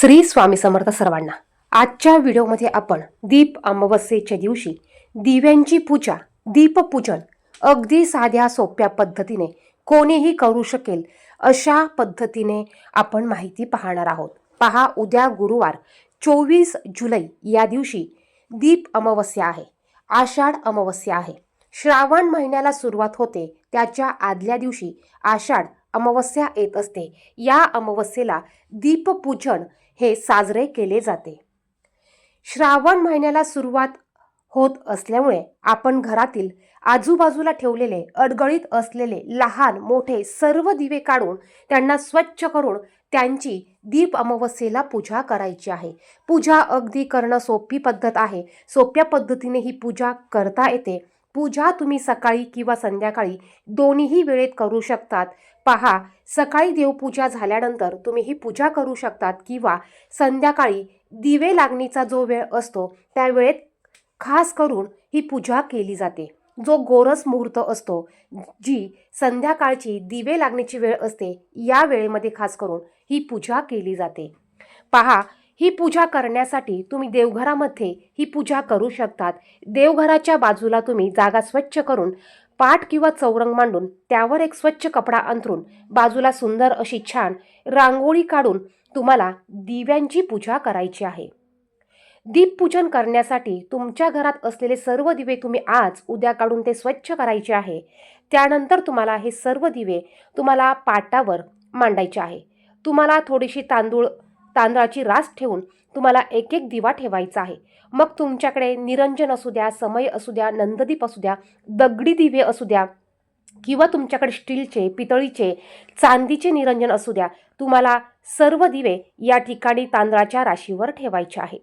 श्री स्वामी समर्थ सर्वांना. आजच्या व्हिडिओमध्ये आपण दीप अमावस्येच्या दिवशी दिव्यांची पूजा दीपपूजन अगदी साध्या सोप्या पद्धतीने कोणीही करू शकेल अशा पद्धतीने आपण माहिती पाहणार आहोत. पहा उद्या गुरुवार चोवीस जुलै या दिवशी दीप अमावस्या आहे. आषाढ अमावस्या आहे. श्रावण महिन्याला सुरुवात होते त्याच्या आदल्या दिवशी आषाढ अमावस्या येत असते. या अमावस्येला दीपपूजन हे साजरे केले जाते. श्रावण महिन्याला सुरुवात होत असल्यामुळे आपण घरातील आजूबाजूला ठेवलेले अडगळीत असलेले लहान मोठे सर्व दिवे काढून त्यांना स्वच्छ करून त्यांची दीप अमावस्येला पूजा करायची आहे. पूजा अगदी करणं सोपी पद्धत आहे. सोप्या पद्धतीने ही पूजा करता येते. पूजा तुम्ही सकाळी किंवा संध्याकाळी दोन्हीही वेळेत करू शकतात. पहा सकाळी देवपूजा झाल्यानंतर तुम्ही ही पूजा करू शकतात किंवा संध्याकाळी दिवे लागणीचा जो वेळ असतो त्या वेळेत खास करून ही पूजा केली जाते. जो गोरस मुहूर्त असतो जी संध्याकाळची दिवे लागण्याची वेळ असते या वेळेमध्ये खास करून ही पूजा केली जाते. पहा ही पूजा करण्यासाठी तुम्ही देवघरामध्ये ही पूजा करू शकतात. देवघराच्या बाजूला तुम्ही जागा स्वच्छ करून पाट किंवा चौरंग मांडून त्यावर एक स्वच्छ कपडा अंथरून बाजूला सुंदर अशी छान रांगोळी काढून तुम्हाला दिव्यांची पूजा करायची आहे. दीपपूजन करण्यासाठी तुमच्या घरात असलेले सर्व दिवे तुम्ही आज उद्या काढून ते स्वच्छ करायचे आहे. त्यानंतर तुम्हाला हे सर्व दिवे तुम्हाला पाटावर मांडायचे आहे. तुम्हाला थोडीशी तांदूळ तांदळाची रास ठेवून तुम्हाला एक एक दिवा ठेवायचा आहे. मग तुमच्याकडे निरंजन असू द्या समय असू द्या नंददीप असू द्या दगडी दिवे असू द्या किंवा तुमच्याकडे स्टीलचे पितळीचे चांदीचे निरंजन असू द्या तुम्हाला सर्व दिवे या ठिकाणी तांदळाच्या राशीवर ठेवायचे आहेत.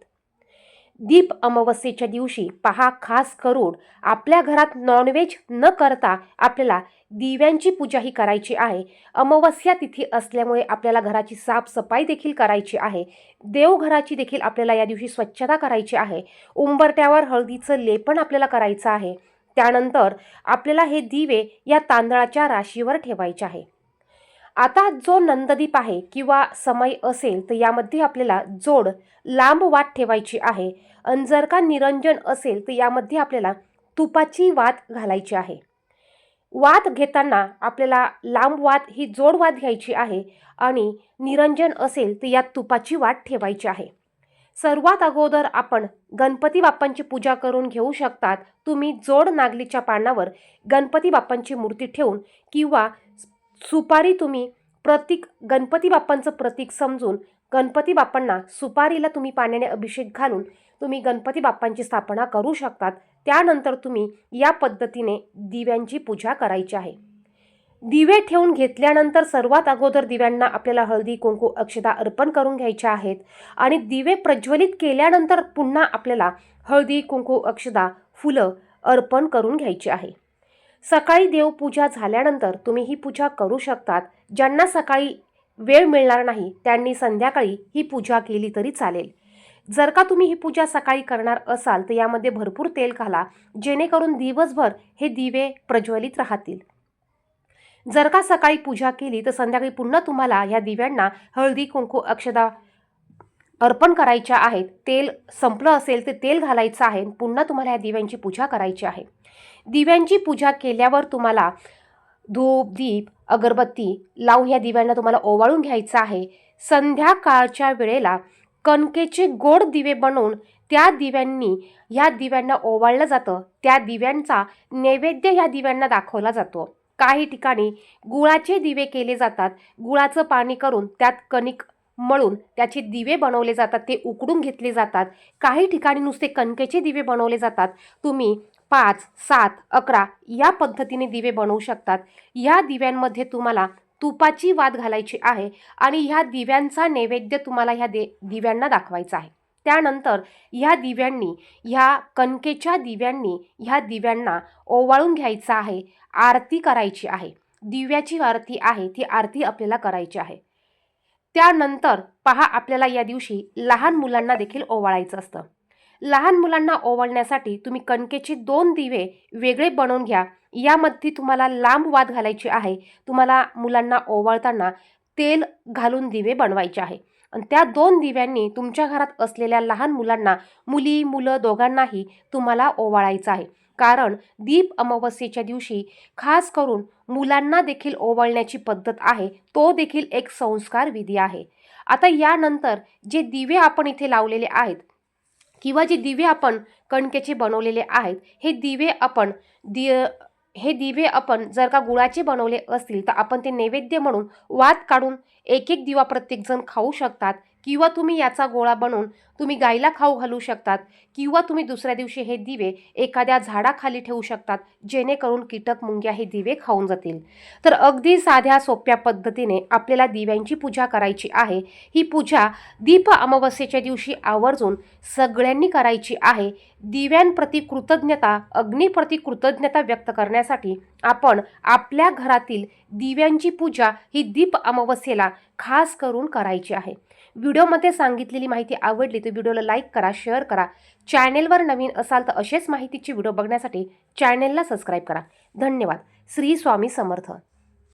दीप अमावस्येच्या दिवशी पहा खास करून आपल्या घरात नॉनव्हेज न करता आपल्याला दिव्यांची पूजा ही करायची आहे. अमावस्या तिथी असल्यामुळे आपल्याला घराची साफसफाई देखील करायची आहे. देवघराची देखील आपल्याला या दिवशी स्वच्छता करायची आहे. उंबरट्यावर हळदीचं लेपन आपल्याला करायचं आहे. त्यानंतर आपल्याला हे दिवे या तांदळाच्या राशीवर ठेवायचे आहे. आता जो नंददीप आहे किंवा समय असेल तर यामध्ये आपल्याला जोड लांब वाट ठेवायची आहे. आणि जर का निरंजन असेल तर यामध्ये आपल्याला तुपाची वात घालायची आहे. वात घेताना आपल्याला लांब वात ही जोड वात घ्यायची आहे आणि निरंजन असेल तर यात तुपाची वाट ठेवायची आहे. सर्वात अगोदर आपण गणपती बाप्पांची पूजा करून घेऊ शकतात. तुम्ही जोड नागलीच्या पानावर गणपती बाप्पांची मूर्ती ठेवून किंवा सुपारी तुम्ही प्रतीक गणपती बाप्पांचं प्रतीक समजून गणपती बाप्पांना सुपारीला तुम्ही पाण्याने अभिषेक घालून तुम्ही गणपती बाप्पांची स्थापना करू शकतात. त्यानंतर तुम्ही या पद्धतीने दिव्यांची पूजा करायची आहे. दिवे ठेवून घेतल्यानंतर सर्वात अगोदर दिव्यांना आपल्याला हळदी कुंकू अक्षता अर्पण करून घ्यायच्या आहेत आणि दिवे प्रज्वलित केल्यानंतर पुन्हा आपल्याला हळदी कुंकू अक्षता फुलं अर्पण करून घ्यायची आहे. सकाळी देवपूजा झाल्यानंतर तुम्ही ही पूजा करू शकतात. ज्यांना सकाळी वेळ मिळणार नाही त्यांनी संध्याकाळी ही पूजा केली तरी चालेल. जर का तुम्ही ही पूजा सकाळी करणार असाल तर यामध्ये भरपूर तेल घाला जेणेकरून दिवसभर हे दिवे प्रज्वलित राहतील. जर का सकाळी पूजा केली तर संध्याकाळी पुन्हा तुम्हाला ह्या दिव्यांना हळदी कुंकू अक्षदा अर्पण करायच्या आहेत तेल संपलं असेल ते तेल घालायचं आहे. पुन्हा तुम्हाला ह्या दिव्यांची पूजा करायची आहे. दिव्यांची पूजा केल्यावर तुम्हाला धूप दीप अगरबत्ती लावून ह्या दिव्यांना तुम्हाला ओवाळून घ्यायचं आहे. संध्याकाळच्या वेळेला कणकेचे गोड दिवे बनवून त्या दिव्यांनी ह्या दिव्यांना ओवाळलं जातं. त्या दिव्यांचा नैवेद्य ह्या दिव्यांना दाखवला जातो. काही ठिकाणी गुळाचे दिवे केले जातात. गुळाचं पाणी करून त्यात कणिक मळून त्याचे दिवे बनवले जातात ते उकडून घेतले जातात. काही ठिकाणी नुसते कणकेचे दिवे बनवले जातात. तुम्ही पाच सात अकरा या पद्धतीने दिवे बनवू शकतात. या दिव्यांमध्ये तुम्हाला तुपाची वाद घालायची आहे आणि ह्या दिव्यांचा नैवेद्य तुम्हाला ह्या दे दिव्यांना दाखवायचा आहे. त्यानंतर ह्या दिव्यांनी ह्या कणकेच्या दिव्यांनी ह्या दिव्यांना ओवाळून घ्यायचं आहे आरती करायची आहे. दिव्याची आरती आहे ती आरती आपल्याला करायची आहे. त्यानंतर पहा आपल्याला या दिवशी लहान मुलांना देखील ओवाळायचं असतं. लहान मुलांना ओवाळण्यासाठी तुम्ही कणकेचे दोन दिवे वेगळे बनवून घ्या. यामध्ये तुम्हाला लांब वाद घालायची आहे. तुम्हाला मुलांना ओवाळताना तेल घालून दिवे बनवायचे आहे. आणि त्या दोन दिव्यांनी तुमच्या घरात असलेल्या लहान मुलांना मुली मुलं दोघांनाही तुम्हाला ओवाळायचं आहे. कारण दीप अमावस्येच्या दिवशी खास करून मुलांना देखील ओवाळण्याची पद्धत आहे तो देखील एक संस्कार विधी आहे. आता यानंतर जे दिवे आपण इथे लावलेले आहेत किंवा जे दिवे आपण कणकेचे बनवलेले आहेत हे दिवे आपण दि हे दिवे आपण जर का गुळाचे बनवले असतील तर आपण ते नैवेद्य म्हणून वात काढून एक एक दिवा प्रत्येकजण खाऊ शकतात. किंवा तुम्ही याचा गोळा बनवून तुम्ही गाईला खाऊ घालू शकतात किंवा तुम्ही दुसऱ्या दिवशी हे दिवे एखाद्या झाडाखाली ठेवू शकतात जेणेकरून कीटक मुंग्या हे दिवे खाऊन जातील. तर अगदी साध्या सोप्या पद्धतीने आपल्याला दिव्यांची पूजा करायची आहे. ही पूजा दीप अमावस्येच्या दिवशी आवर्जून सगळ्यांनी करायची आहे. दिव्यांप्रती कृतज्ञता अग्निप्रती कृतज्ञता व्यक्त करण्यासाठी आपण आपल्या घरातील दिव्यांची पूजा ही दीप अमावस्येला खास करून करायची आहे. व्हिडिओमध्ये सांगितलेली माहिती आवडली तर व्हिडिओला लाईक करा शेअर करा. चॅनेलवर नवीन असाल तर असेच माहितीचे व्हिडिओ बघण्यासाठी चॅनेलला सबस्क्राईब करा. धन्यवाद. श्री स्वामी समर्थ.